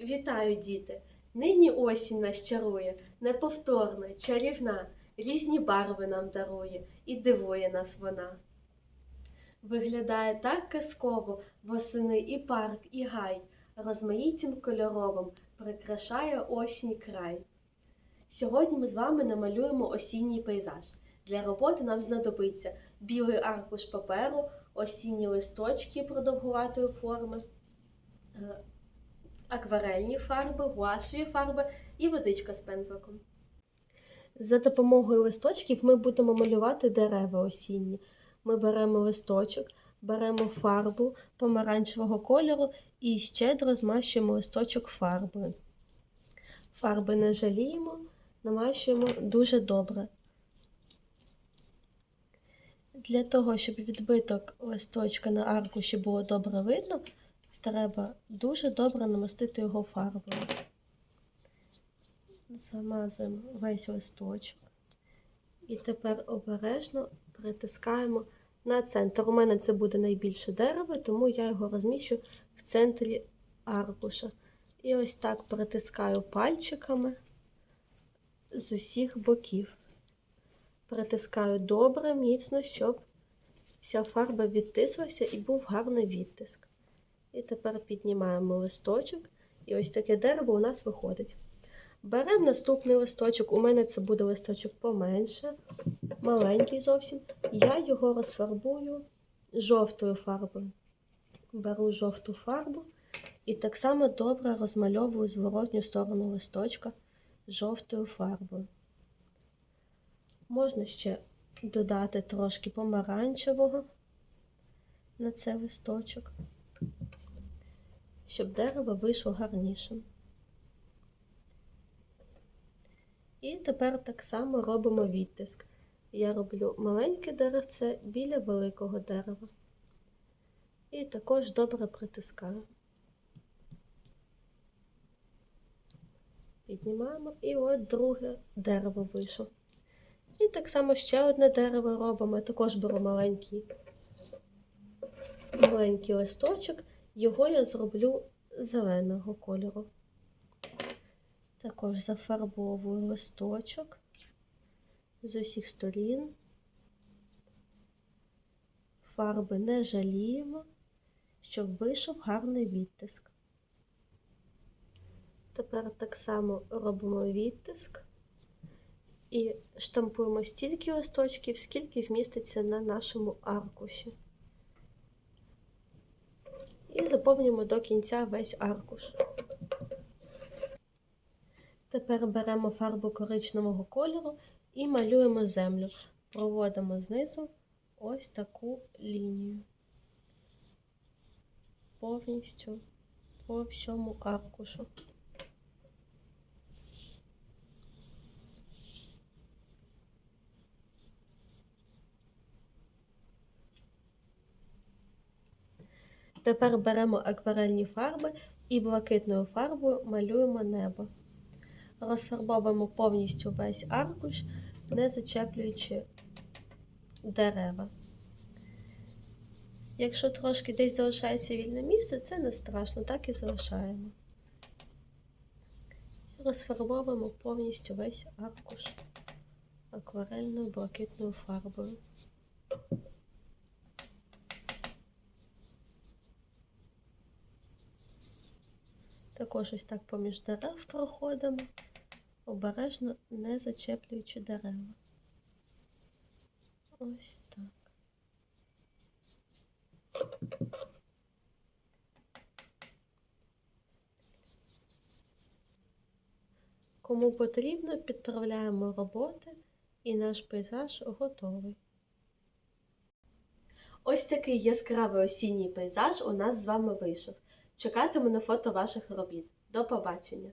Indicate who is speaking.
Speaker 1: Вітаю, діти! Нині осінь нас чарує, неповторна, чарівна, різні барви нам дарує і дивує нас вона. Виглядає так казково восени і парк, і гай, розмаїттям кольоровим прикрашає осінь край. Сьогодні ми з вами намалюємо осінній пейзаж. Для роботи нам знадобиться білий аркуш паперу, осінні листочки продовгуватої форми, е, акварельні фарби, гуашеві фарби і водичка з пензликом. За допомогою листочків ми будемо малювати дерева осінні. Ми беремо листочок, беремо фарбу помаранчевого кольору і щедро змащуємо листочок фарбою. Фарби не жаліємо, намащуємо дуже добре. Для того, щоб відбиток листочка на аркуші було добре видно, треба дуже добре намастити його фарбою. Замазуємо весь листочок. І тепер обережно притискаємо на центр. У мене це буде найбільше дерево, тому я його розміщу в центрі аркуша. І ось так притискаю пальчиками з усіх боків. Притискаю добре, міцно, щоб вся фарба відтислася і був гарний відтиск. І тепер піднімаємо листочок, і ось таке дерево у нас виходить. Беремо наступний листочок. У мене це буде листочок поменше, маленький зовсім. Я його розфарбую жовтою фарбою. Беру жовту фарбу і так само добре розмальовую зворотню сторону листочка жовтою фарбою. Можна ще додати трошки помаранчевого на цей листочок, щоб дерево вийшло гарнішим. І тепер так само робимо відтиск. Я роблю маленьке деревце біля великого дерева. І також добре притискаю. Піднімаємо і от друге дерево вийшло. І так само ще одне дерево робимо. Також беру маленький, маленький листочок, його я зроблю зеленого кольору. Також зафарбовую листочок з усіх сторін. Фарби не жаліємо, щоб вийшов гарний відтиск. Тепер так само робимо відтиск і штампуємо стільки листочків, скільки вміститься на нашому аркуші. І заповнюємо до кінця весь аркуш. Тепер беремо фарбу коричневого кольору і малюємо землю. Проводимо знизу ось таку лінію. Повністю по всьому аркушу. Тепер беремо акварельні фарби і блакитною фарбою малюємо небо. Розфарбовуємо повністю весь аркуш, не зачеплюючи дерева. Якщо трошки десь залишається вільне місце, це не страшно, так і залишаємо. Розфарбовуємо повністю весь аркуш акварельною блакитною фарбою. Також ось так поміж дерев проходимо, обережно не зачеплюючи дерева. Ось так. Кому потрібно, підправляємо роботи і наш пейзаж готовий. Ось такий яскравий осінній пейзаж у нас з вами вийшов. Чекатиму на фото ваших робіт. До побачення!